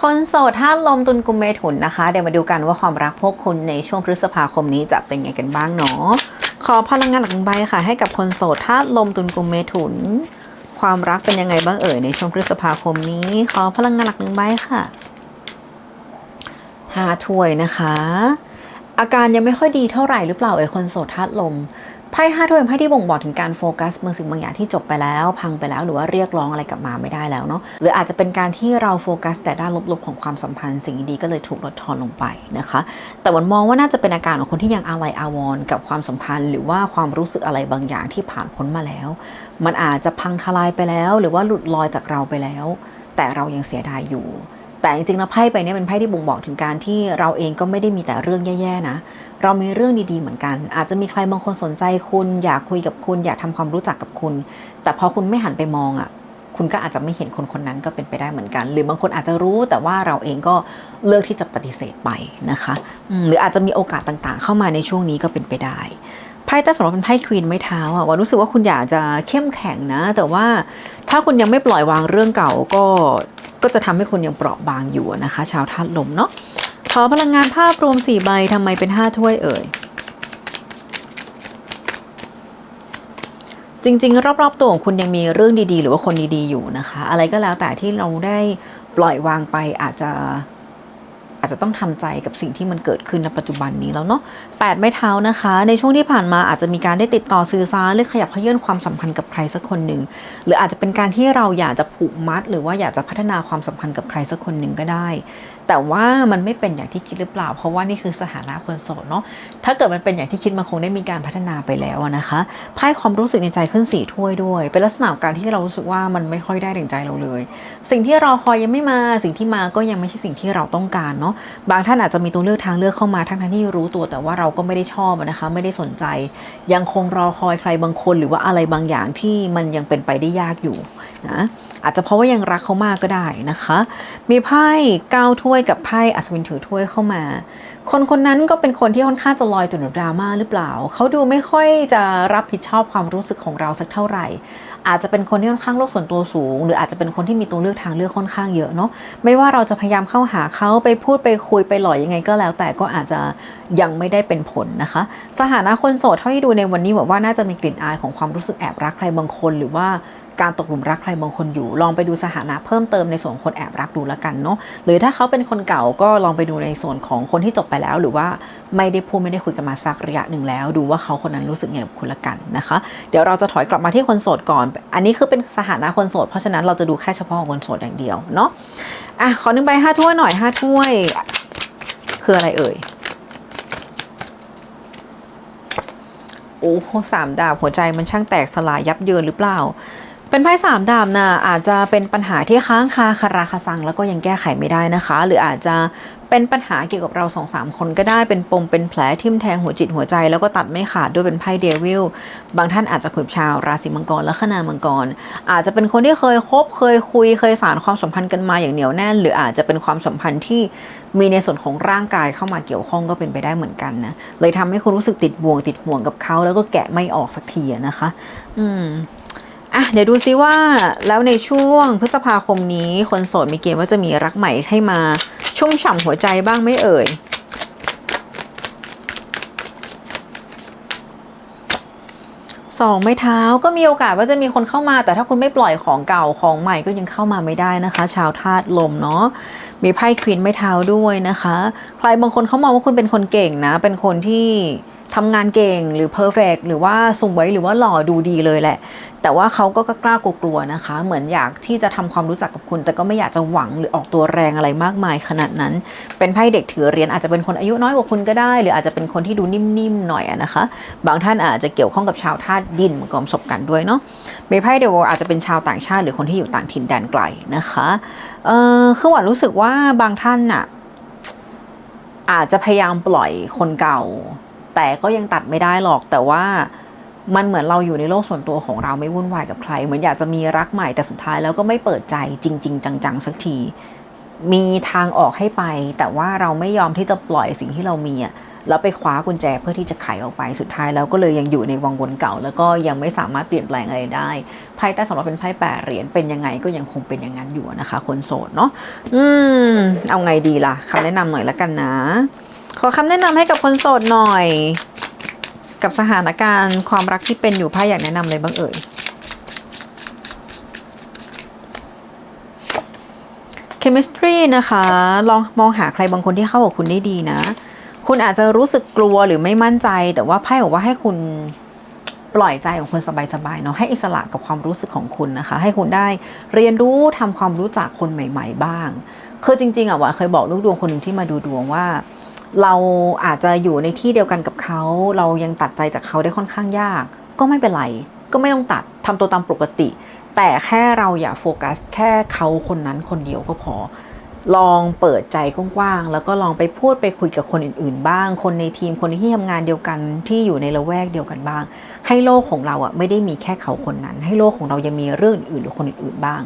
คนโสดธาลมตุลกุมเมถุนนะคะ เดี๋ยวมาดูกันว่าความรักพวกคุณในช่วงพฤษภาคมนี้จะเป็นไงกันบ้างเนาะขอพลังงานหลักใบค่ะ ให้กับคนโสดธาลมตุลกุมเมถุน ความรักเป็นยังไงบ้างเอ่ยในช่วงพฤษภาคมนี้ ขอพลังงานหลักหนึ่งใบค่ะห้าถ้วยนะคะ อาการยังไม่ค่อยดีเท่าไหร่หรือเปล่าเอ่ยคนโสดธาตุลม ไพ่ห้าถ้วยเป็นไพ่ที่บ่งบอกถึงการโฟกัสบางสิ่งบางอย่างที่จบไปแล้ว พังไปแล้วหรือว่าเรียกร้องอะไรกลับมาไม่ได้แล้วเนาะหรืออาจจะเป็นการที่เราโฟกัส แต่ด้านลบๆของความสัมพันธ์สิ่งดีก็เลยถูกลดทอนลงไปนะคะ แต่วันมองว่าน่าจะเป็นอาการของคนที่ยังอาลัยอาวรณ์กับความสัมพันธ์ หรือว่าความรู้สึกอะไรบางอย่างที่ผ่านพ้นมาแล้ว มันอาจจะพังทลายไปแล้ว หรือว่าหลุดลอยจากเราไปแล้ว แต่เรายังเสียดายอยู่ แต่จริงๆแล้วไพ่ใบนี้เป็นไพ่ที่บ่งบอกถึงการที่เราเองก็ไม่ได้มีแต่เรื่องแย่ๆนะ เรามีเรื่องดีๆเหมือนกัน อาจจะมีใครบางคนสนใจคุณ อยากคุยกับคุณ อยากทำความรู้จักกับคุณ แต่พอคุณไม่หันไปมองอะคุณก็อาจจะไม่เห็นคนคนนั้นก็เป็นไปได้เหมือนกัน หรือบางคนอาจจะรู้แต่ว่าเราเองก็เลือกที่จะปฏิเสธไปนะคะหรืออาจจะมีโอกาสต่างๆ เข้ามาในช่วงนี้ก็เป็นไปได้ไพ่ใต้สำหรับเป็นไพ่ควีนไม่เท้าอะว่ารู้สึกว่าคุณอยากจะเข้มแข็งนะ แต่ว่าถ้าคุณยังไม่ปล่อยวางเรื่องเก่าก็ ก็จะทำให้คนยังเปราะบางอยู่นะคะ ชาวธาตุลมเนาะขอพลังงานภาพรวม4ใบทำไมเป็น 5 ถ้วยเอ่ย จริง ๆ รอบ ๆ ตัวของคุณยังมีเรื่องดีๆ หรือว่าคนดีๆ อยู่นะคะ อะไรก็แล้วแต่ที่เราได้ปล่อยวางไปอาจจะ อาจจะต้องทำใจกับสิ่งที่มันเกิดขึ้นในปัจจุบันนี้แล้วเนาะแปดไม้เท้านะคะ ในช่วงที่ผ่านมาอาจจะมีการได้ติดต่อสื่อสารหรือขยับเขยื่อนความสัมพันธ์กับใครสักคนหนึ่งหรืออาจจะเป็นการที่เราอยากจะผูกมัด หรือว่าอยากจะพัฒนาความสัมพันธ์กับใครสักคนหนึ่งก็ได้ แต่ว่ามันไม่เป็นอย่างที่คิดหรือเปล่า เพราะว่านี่คือสถานะคนโสดเนาะถ้าเกิดมันเป็นอย่างที่คิดมันคงได้มีการพัฒนาไปแล้วนะคะไพ่ความรู้สึกในใจขึ้นสี่ถ้วยด้วยเป็นลักษณะของการที่เรารู้สึกว่ามันไม่ค่อยได้ดั่งใจเราเลย สิ่งที่รอคอยยังไม่มาสิ่งที่มาก็ยังไม่ใช่สิ่งที่เราต้องการเนาะบางท่านอาจจะมีตัวเลือกทางเลือกเข้ามาทั้งทที่รู้ตัวแต่ว่าเราก็ไม่ได้ชอบนะคะ ไม่ได้สนใจ ยังคงรอคอยใครบางคนหรือว่าอะไรบางอย่างที่มันยังเป็นไปได้ยากอยู่นะอาจจะเพราะว่ายังรักเขามากก็ได้นะคะ มีไพ่เก้าถ้วยกับไพ่อัศวินถือถ้วยเข้ามา คนคนนั้นก็เป็นคนที่ค่อนข้างจะลอยตัวหนดราม่าหรือเปล่า เขาดูไม่ค่อยจะรับผิดชอบความรู้สึกของเราสักเท่าไหร่ อาจจะเป็นคนที่ค่อนข้างโลกส่วนตัวสูง หรืออาจจะเป็นคนที่มีตัวเลือกทางเลือกค่อนข้างเยอะเนาะ ไม่ว่าเราจะพยายามเข้าหาเขาไปพูดไปคุยไปหล่อยยังไงก็แล้ว แต่ก็อาจจะยังไม่ได้เป็นผลนะคะ สถานะคนโสดเท่าที่ดูในวันนี้บอกว่าน่าจะมีกลิ่นอายของความรู้สึกแอบรักใครบางคนหรือว่า การตกหลุมรักใครบางคนอยู่ ลองไปดูสถานะเพิ่มเติมในส่วนคนแอบรักดูแล้วกันเนาะหรือถ้าเขาเป็นคนเก่าก็ลองไปดูในส่วนของคนที่จบไปแล้ว หรือว่าไม่ได้พูดไม่ได้คุยกันมาสักระยะหนึ่งแล้ว ดูว่าเขาคนนั้นรู้สึกไงกับคุณละกันนะคะ เดี๋ยวเราจะถอยกลับมาที่คนโสดก่อน อันนี้คือเป็นสถานะคนโสด เพราะฉะนั้นเราจะดูแค่เฉพาะคนโสดอย่างเดียวเนาะอะขอหนึ่งใบห้าถ้วยหน่อยห้าถ้วย คืออะไรเอ่ยโอ้โหสามดาบหัวใจมันช่างแตกสลายยับเยินหรือเปล่า เป็นไพ่สามดาบนะอาจจะเป็นปัญหาที่ค้างคาคาราคาซังแล้วก็ยังแก้ไขไม่ได้นะคะ หรืออาจจะเป็นปัญหาเกี่ยวกับเราสองสามคนก็ได้เป็นปมเป็นแผลทิ่มแทงหัวจิตหัวใจ แล้วก็ตัดไม่ขาดด้วยเป็นไพ่เดวิลบางท่านอาจจะคุยชาวราศีมังกรและขนามังกร อาจจะเป็นคนที่เคยคบเคยคุยเคยสารความสัมพันธ์กันมาอย่างเหนียวแน่น หรืออาจจะเป็นความสัมพันธ์ที่มีในส่วนของร่างกายเข้ามาเกี่ยวข้องก็เป็นไปได้เหมือนกันนะเลยทำให้คุณรู้สึกติดบ่วงติดห่วงกับเขาแล้วก็แกะไม่ออกสักทีนะคะ อืม อะเดี๋ยวดูซิว่าแล้วในช่วงพฤษภาคมนี้คนโสดมีเกณฑ์ว่าจะมีรักใหม่ให้มาชุ่มฉ่ำหัวใจบ้างไม่เอ่ยสองไม้เท้าก็มีโอกาสว่าจะมีคนเข้ามา แต่ถ้าคุณไม่ปล่อยของเก่าของใหม่ก็ยังเข้ามาไม่ได้นะคะ ชาวธาตุลมเนาะมีไพ่ควีนไม้เท้าด้วยนะคะ ใครบางคนเขามองว่าคุณเป็นคนเก่งนะ เป็นคนที่ ทำงานเก่งหรือเพอร์เฟกหรือว่าสวยหรือว่าหล่อดูดีเลยแหละ แต่ว่าเขาก็กล้ากลัวๆนะคะ เหมือนอยากที่จะทำความรู้จักกับคุณ แต่ก็ไม่อยากจะหวังหรือออกตัวแรงอะไรมากมายขนาดนั้น เป็นไพ่เด็กถือเหรียญอาจจะเป็นคนอายุน้อยกว่าคุณก็ได้ หรืออาจจะเป็นคนที่ดูนิ่มๆหน่อยนะคะ บางท่านอาจจะเกี่ยวข้องกับชาวธาตุดินมากอมศพกันด้วยเนาะมีไพ่เดวอาจจะเป็นชาวต่างชาติ หรือคนที่อยู่ต่างถิ่นแดนไกลนะคะเออคือหวานรู้สึกว่าบางท่านน่ะอาจจะพยายามปล่อยคนเก่า แต่ก็ยังตัดไม่ได้หรอกแต่ว่ามันเหมือนเราอยู่ในโลกส่วนตัวของเราไม่วุ่นวายกับใคร เหมือนอยากจะมีรักใหม่แต่สุดท้ายแล้วก็ไม่เปิดใจจริง ๆ จังๆสักที มีทางออกให้ไป แต่ว่าเราไม่ยอมที่จะปล่อยสิ่งที่เรามีอะแล้วไปคว้ากุญแจเพื่อที่จะไขออกไปสุดท้ายแล้วก็เลยยังอยู่ในวังวนเก่า แล้วก็ยังไม่สามารถเปลี่ยนแปลงอะไรได้ไพ่ใต้สำหรับเป็นไพ่แปดเหรียญเป็นยังไงก็ยังคงเป็นอย่างนั้นอยู่นะคะ คนโสดเนาะอืม เอาไงดีล่ะคำแนะนำหน่อยละกันนะ ขอคำแนะนำให้กับคนโสดหน่อย กับสถานการณ์ความรักที่เป็นอยู่ไพ่อยากแนะนำอะไรบ้างเอ่ย chemistry นะคะลองมองหาใครบางคนที่เข้ากับคุณได้ดีนะ คุณอาจจะรู้สึกกลัวหรือไม่มั่นใจ แต่ว่าไพ่บอกว่าให้คุณปล่อยใจของคุณสบายๆเนาะให้อิสระกับความรู้สึกของคุณนะคะ ให้คุณได้เรียนรู้ทำความรู้จักคนใหม่ ๆ บ้างคือจริงๆอะว่าเคยบอกลูกดวงคนหนึ่งที่มาดูดวงว่า เราอาจจะอยู่ในที่เดียวกันกับเขา เรายังตัดใจจากเขาได้ค่อนข้างยาก ก็ไม่เป็นไร ก็ไม่ต้องตัดทำตัวตามปกติ แต่แค่เราอย่าโฟกัส แค่เขาคนนั้นคนเดียวก็พอ ลองเปิดใจกว้างๆแล้วก็ลองไปพูดไปคุยกับคนอื่นๆ บ้าง คนในทีมคนที่ทำงานเดียวกันที่อยู่ในละแวกเดียวกันบ้าง ให้โลกของเราอะไม่ได้มีแค่เขาคนนั้น ให้โลกของเรายังมีเรื่องอื่นๆหรือคนอื่นๆบ้าง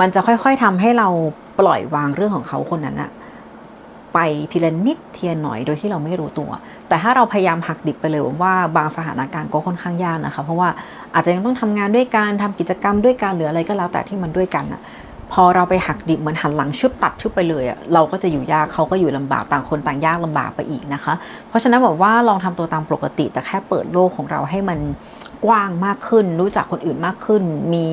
มันจะค่อยๆทำให้เราปล่อยวางเรื่องของเขาคนนั้นอะ ไปทีละนิดทีละหน่อยโดยที่เราไม่รู้ตัว แต่ถ้าเราพยายามหักดิบไปเลยว่าบางสถานการณ์ก็ค่อนข้างยากนะคะ เพราะว่าอาจจะยังต้องทำงานด้วยกันทำกิจกรรมด้วยกันหรืออะไรก็แล้วแต่ที่มันด้วยกันอะพอเราไปหักดิบเหมือนหันหลังชุบตัดชุบไปเลยอะเราก็จะอยู่ยากเขาก็อยู่ลำบากต่างคนต่างยากลำบากไปอีกนะคะ เพราะฉะนั้นบอกว่าลองทำตัวตามปกติ แต่แค่เปิดโลกของเราให้มันกว้างมากขึ้น รู้จักคนอื่นมากขึ้นมี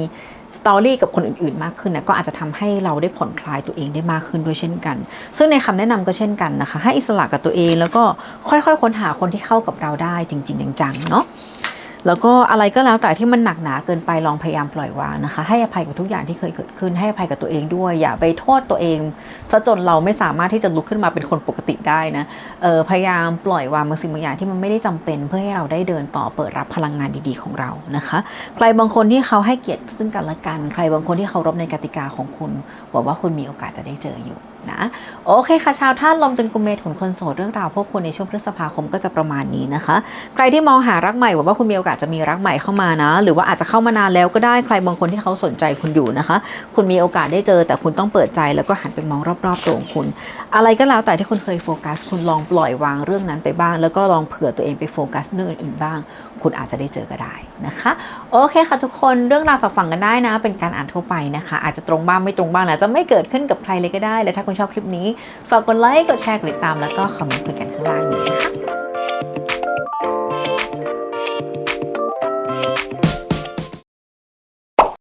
สตอรี่กับคนอื่นๆมากขึ้นนะก็อาจจะทำให้เราได้ผ่อนคลายตัวเองได้มากขึ้นด้วยเช่นกัน ซึ่งในคำแนะนำก็เช่นกันนะคะ ให้อิสระกับตัวเองแล้วก็ค่อยๆ ค้นหาคนที่เข้ากับเราได้จริง ๆ จังๆเนาะ แล้วก็อะไรก็แล้วแต่ที่มันหนักหนาเกินไปลองพยายามปล่อยวางนะคะ ให้อภัยกับทุกอย่างที่เคยเกิดขึ้น ให้อภัยกับตัวเองด้วย อย่าไปโทษตัวเองซะจนเราไม่สามารถที่จะลุกขึ้นมาเป็นคนปกติได้นะเออพยายามปล่อยวางบางสิ่งบางอย่างที่มันไม่ได้จำเป็น เพื่อให้เราได้เดินต่อเปิดรับพลังงานดีๆของเรานะคะ ใครบางคนที่เขาให้เกียรติซึ่งกันและกัน ใครบางคนที่เคารพในกติกาของคุณหวังว่าคุณมีโอกาสจะได้เจออยู่นะ โอเคค่ะชาวท่านลมเป็นกุมเมถุนคนโสดเรื่องราวพวกคุณในช่วงพฤษภาคมก็จะประมาณนี้นะคะ ใครที่มองหารักใหม่หวังว่าคุณมีโอกาสจะมีรักใหม่เข้ามานะ หรือว่าอาจจะเข้ามานานแล้วก็ได้ใครบางคนที่เขาสนใจคุณอยู่นะคะ คุณมีโอกาสได้เจอ แต่คุณต้องเปิดใจแล้วก็หันไปมองรอบๆตัวของคุณ อะไรก็แล้วแต่ที่คุณเคยโฟกัส คุณลองปล่อยวางเรื่องนั้นไปบ้าง แล้วก็ลองเผื่อตัวเองไปโฟกัสเรื่องอื่นๆบ้าง คุณอาจจะได้เจอก็ได้นะคะ โอเคค่ะทุกคนเรื่องราวสับฝังกันได้นะ เป็นการอ่านทั่วไปนะคะ อาจจะตรงบ้างไม่ตรงบ้างนะจะไม่เกิดขึ้นกับใครเลยก็ได้ และถ้าคุณชอบคลิปนี้ ฝากกดไลค์กดแชร์กดติดตามแล้วก็คอมเมนต์คุยกันข้างล่างนี้